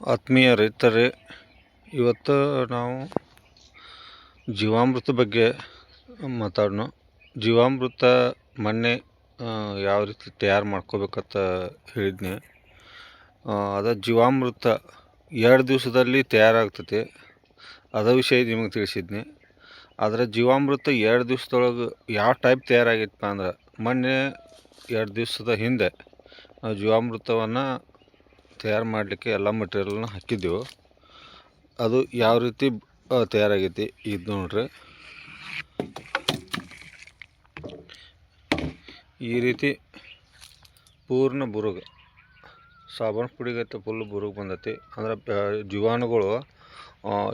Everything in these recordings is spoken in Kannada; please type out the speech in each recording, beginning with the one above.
ಆತ್ಮೀಯ ರೈತರೇ, ಇವತ್ತು ನಾವು ಜೀವಾಮೃತ ಬಗ್ಗೆ ಮಾತಾಡೋಣ ಜೀವಾಮೃತ ಮೊನ್ನೆ ಯಾವ ರೀತಿ ತಯಾರು ಮಾಡ್ಕೋಬೇಕಂತ ಹೇಳಿದ್ನಿ. ಅದು ಜೀವಾಮೃತ ಎರಡು ದಿವಸದಲ್ಲಿ ತಯಾರಾಗ್ತೈತಿ. ಅದ ವಿಷಯ ನಿಮಗೆ ತಿಳಿಸಿದ್ನಿ. ಆದರೆ ಜೀವಾಮೃತ ಎರಡು ದಿವಸದೊಳಗೆ ಯಾವ ಟೈಪ್ ತಯಾರಾಗೈತಪ್ಪ ಅಂದ್ರೆ ಮೊನ್ನೆ ಎರಡು ದಿವಸದ ಹಿಂದೆ ಜೀವಾಮೃತವನ್ನು ತಯಾರು ಮಾಡಲಿಕ್ಕೆ ಎಲ್ಲ ಮಟೀರಿಯಲ್ನ ಹಾಕಿದ್ದೆವು. ಅದು ಯಾವ ರೀತಿ ತಯಾರಾಗೈತಿ ಇದು ನೋಡ್ರಿ. ಈ ರೀತಿ ಪೂರ್ಣ ಬುರುಗ, ಸಾಬೂನು ಪುಡಿಗೈತೆ ಫುಲ್ ಬುರುಗ್ ಬಂದೈತಿ. ಅಂದ್ರೆ ಜೀವಾಣುಗಳು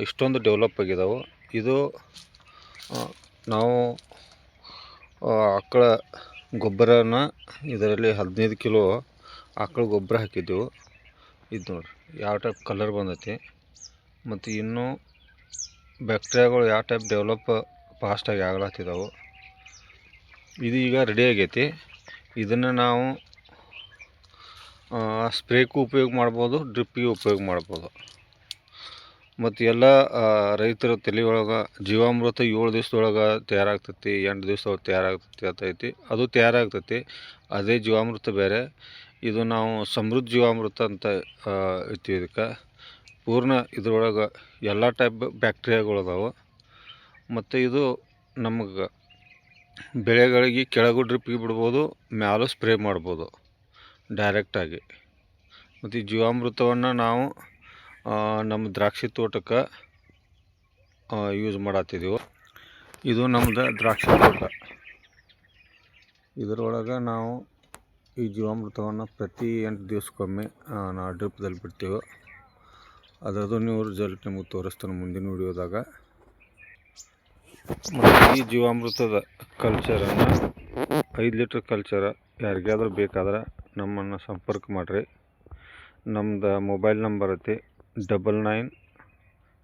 ಇಷ್ಟೊಂದು ಡೆವಲಪ್ ಆಗಿದಾವೆ. ಇದು ನಾವು ಆಕಳ ಗೊಬ್ಬರನ ಇದರಲ್ಲಿ ಹದಿನೈದು ಕಿಲೋ ಆಕಳ ಗೊಬ್ಬರ ಹಾಕಿದ್ದೆವು. ಇದು ನೋಡ್ರಿ, ಯಾವ ಟೈಪ್ ಕಲರ್ ಬಂದೈತಿ, ಮತ್ತು ಇನ್ನೂ ಬ್ಯಾಕ್ಟೀರಿಯಾಗಳು ಯಾವ ಟೈಪ್ ಡೆವಲಪ್ ಫಾಸ್ಟಾಗಿ ಆಗ್ಲತ್ತಿದಾವೆ ಇದು ಈಗ ರೆಡಿ ಆಗೈತಿ. ಇದನ್ನು ನಾವು ಸ್ಪ್ರೇಗೂ ಉಪಯೋಗ ಮಾಡ್ಬೋದು ಡ್ರಿಪ್ಪಿಗೆ ಉಪಯೋಗ ಮಾಡ್ಬೋದು. ಮತ್ತು ಎಲ್ಲ ರೈತರ ತಲೆ ಒಳಗೆ, ಜೀವಾಮೃತ ಏಳು ದಿವಸದೊಳಗೆ ತಯಾರಾಗ್ತೈತಿ, ಎಂಟು ದಿವಸದೊಳಗೆ ತಯಾರಾಗ್ತೈತಿ ಅಂತೈತಿ ಅದು ತಯಾರಾಗ್ತೈತಿ, ಅದೇ ಜೀವಾಮೃತ ಬೇರೆ. ಇದು ನಾವು ಸಮೃದ್ಧ ಜೀವಾಮೃತ ಅಂತ ಇರ್ತೀವಿ ಇದಕ್ಕೆ. ಪೂರ್ಣ ಇದ್ರೊಳಗೆ ಎಲ್ಲ ಟೈಪ್ ಬ್ಯಾಕ್ಟೀರಿಯಾಗಳು ಅದಾವೆ. ಮತ್ತು ಇದು ನಮಗೆ ಬೆಳೆಗಳಿಗೆ ಕೆಳಗೂ ಡ್ರಿಪ್ಗೆ ಬಿಡ್ಬೋದು, ಮ್ಯಾಲೂ ಸ್ಪ್ರೇ ಮಾಡ್ಬೋದು ಡೈರೆಕ್ಟಾಗಿ ಮತ್ತು ಈ ಜೀವಾಮೃತವನ್ನು ನಾವು ನಮ್ಮ ದ್ರಾಕ್ಷಿ ತೋಟಕ್ಕೆ ಯೂಸ್ ಮಾಡತ್ತಿದ್ದೀವಿ ಇದು ನಮ್ಮದು ದ್ರಾಕ್ಷಿ ತೋಟ. ಇದರೊಳಗೆ ನಾವು ಈ ಜೀವಾಮೃತವನ್ನು ಪ್ರತಿ ಎಂಟು ದಿವಸಕ್ಕೊಮ್ಮೆ ನಾ ಡ್ರಿಪ್ದಲ್ಲಿ ಬಿಡ್ತೀವಿ, ಅದರದ್ದು ನೀವು ರಿಸಲ್ಟ್ ನಿಮಗೆ ತೋರಿಸ್ತಾನೆ ಮುಂದಿನ ವಿಡಿಯೋದಾಗ ಈ ಜೀವಾಮೃತದ ಕಲ್ಚರನ್ನು ಐದು ಲೀಟ್ರ್ ಕಲ್ಚರ ಯಾರಿಗಾದ್ರೂ ಬೇಕಾದ್ರೆ ನಮ್ಮನ್ನು ಸಂಪರ್ಕ ಮಾಡಿರಿ. ನಮ್ಮದು ಮೊಬೈಲ್ ನಂಬರ್ ಐತಿ double nine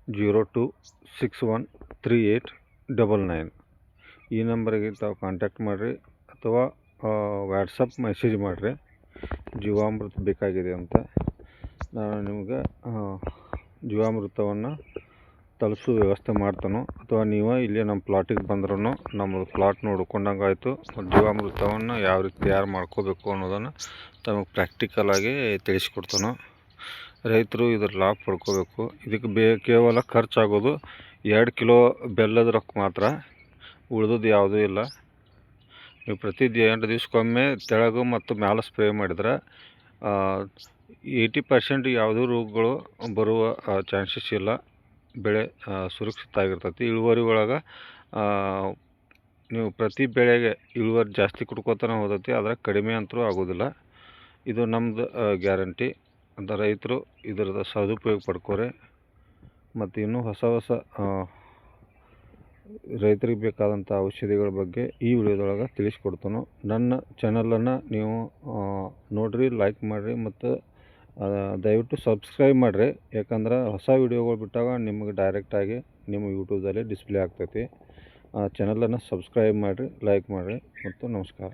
zero two six one three eight double nine ಈ ನಂಬರಿಗೆ ತಾವು ಕಾಂಟ್ಯಾಕ್ಟ್ ಮಾಡಿರಿ, ಅಥವಾ ವಾಟ್ಸಪ್ ಮೆಸೇಜ್ ಮಾಡಿರಿ. ಜೀವಾಮೃತ ಬೇಕಾಗಿದೆ ಅಂತ. ನಾನು ನಿಮ್ಗೆ ಜೀವಾಮೃತವನ್ನು ತಲುಪಿಸೋ ವ್ಯವಸ್ಥೆ ಮಾಡ್ತಾನೋ, ಅಥವಾ ನೀವು ಇಲ್ಲಿ ನಮ್ಮ ಪ್ಲಾಟಿಗೆ ಬಂದ್ರೂ ನಮ್ಮ ಪ್ಲಾಟ್ ನೋಡ್ಕೊಂಡಂಗೆ ಆಯಿತು ಜೀವಾಮೃತವನ್ನು ಯಾವ ರೀತಿ ತಯಾರು ಮಾಡ್ಕೋಬೇಕು ಅನ್ನೋದನ್ನು ತಮಗೆ ಪ್ರಾಕ್ಟಿಕಲಾಗಿ ತಿಳಿಸ್ಕೊಡ್ತಾನೋ. ರೈತರು ಇದ್ರ ಲಾಭ ಪಡ್ಕೋಬೇಕು. ಇದಕ್ಕೆ ಬೇ, ಕೇವಲ ಖರ್ಚಾಗೋದು ಎರಡು ಕಿಲೋ ಬೆಲ್ಲದ ರೊಕ್ಕ ಮಾತ್ರ. ಉಳಿದದ್ದು ಯಾವುದೂ ಇಲ್ಲ. ನೀವು ಪ್ರತಿ ಎಂಟು ದಿವ್ಸಕ್ಕೊಮ್ಮೆ ತೆಳಗು ಮತ್ತು ಮ್ಯಾಲ ಸ್ಪ್ರೇ ಮಾಡಿದ್ರೆ ಏಯ್ಟಿ ಪರ್ಸೆಂಟ್ ಯಾವುದೂ ರೋಗಗಳು ಬರುವ ಚಾನ್ಸಸ್ ಇಲ್ಲ. ಬೆಳೆ ಸುರಕ್ಷಿತ ಆಗಿರ್ತೈತಿ. ಇಳುವರಿ ಒಳಗೆ ನೀವು ಪ್ರತಿ ಬೆಳೆಗೆ ಇಳುವರಿ ಜಾಸ್ತಿ ಕುಡ್ಕೋತಾನೆ ಹೋದೈತಿ. ಆದರೆ ಕಡಿಮೆ ಅಂತೂ ಆಗೋದಿಲ್ಲ. ಇದು ನಮ್ಮದು ಗ್ಯಾರಂಟಿ. ಅಂತ ರೈತರು ಇದರದ ಸದುಪಯೋಗ ಪಡ್ಕೋರಿ. ಮತ್ತು ಇನ್ನೂ ಹೊಸ ಹೊಸ ರೈತರಿಗೆ ಬೇಕಾದಂಥ ಔಷಧಿಗಳ ಬಗ್ಗೆ ಈ ವಿಡಿಯೋದೊಳಗೆ ತಿಳಿಸ್ಕೊಡ್ತಾನೋ. ನನ್ನ ಚಾನಲನ್ನು ನೀವು ನೋಡಿರಿ ಲೈಕ್ ಮಾಡಿರಿ ಮತ್ತು ದಯವಿಟ್ಟು ಸಬ್ಸ್ಕ್ರೈಬ್ ಮಾಡಿರಿ. ಯಾಕಂದ್ರೆ ಹೊಸ ವಿಡಿಯೋಗಳು ಬಿಟ್ಟಾಗ ನಿಮಗೆ ಡೈರೆಕ್ಟಾಗಿ ನಿಮ್ಮ ಯೂಟ್ಯೂಬ್ದಲ್ಲಿ ಡಿಸ್ಪ್ಲೇ ಆಗ್ತೈತಿ. ಆ ಚಾನಲನ್ನು ಸಬ್ಸ್ಕ್ರೈಬ್ ಮಾಡಿರಿ ಲೈಕ್ ಮಾಡಿರಿ ಮತ್ತು ನಮಸ್ಕಾರ.